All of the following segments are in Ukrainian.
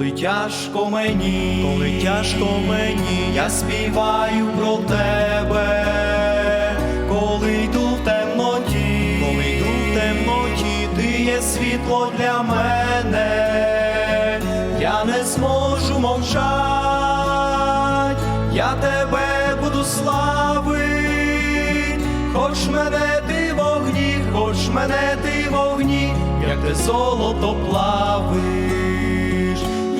Коли тяжко мені, коли тяжко мені, я співаю про тебе, коли йду в темноті, коли йду в темноті, ти є світло для мене, я не зможу мовчать, я тебе буду славить, хоч мене ти вогні, хоч мене ти вогні, як ти золото плавиш,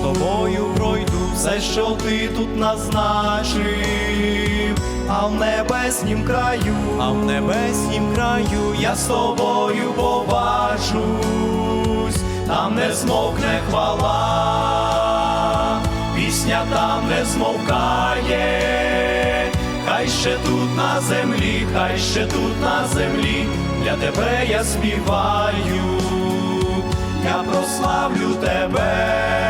з тобою пройду. Все, що ти тут назначив, а в небеснім краю, а в небеснім краю я з тобою побачусь, там не змовкне хвала, пісня там не змовкає, хай ще тут на землі, хай ще тут на землі, для тебе я співаю, я прославлю тебе,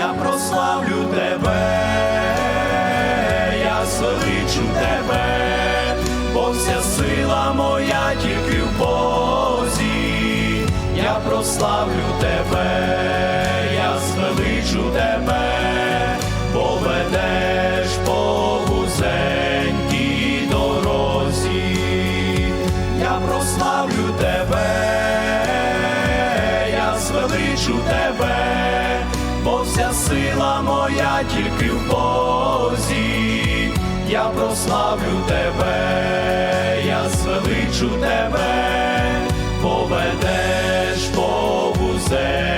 я прославлю тебе, я звеличу тебе, бо вся сила моя тільки в Бозі, я прославлю тебе, я звеличу тебе, поведеш по вузенькій дорозі, я прославлю тебе, я звеличу тебе, вся сила моя тільки в Бозі, я прославлю тебе, я звеличу тебе, поведеш по вузенькій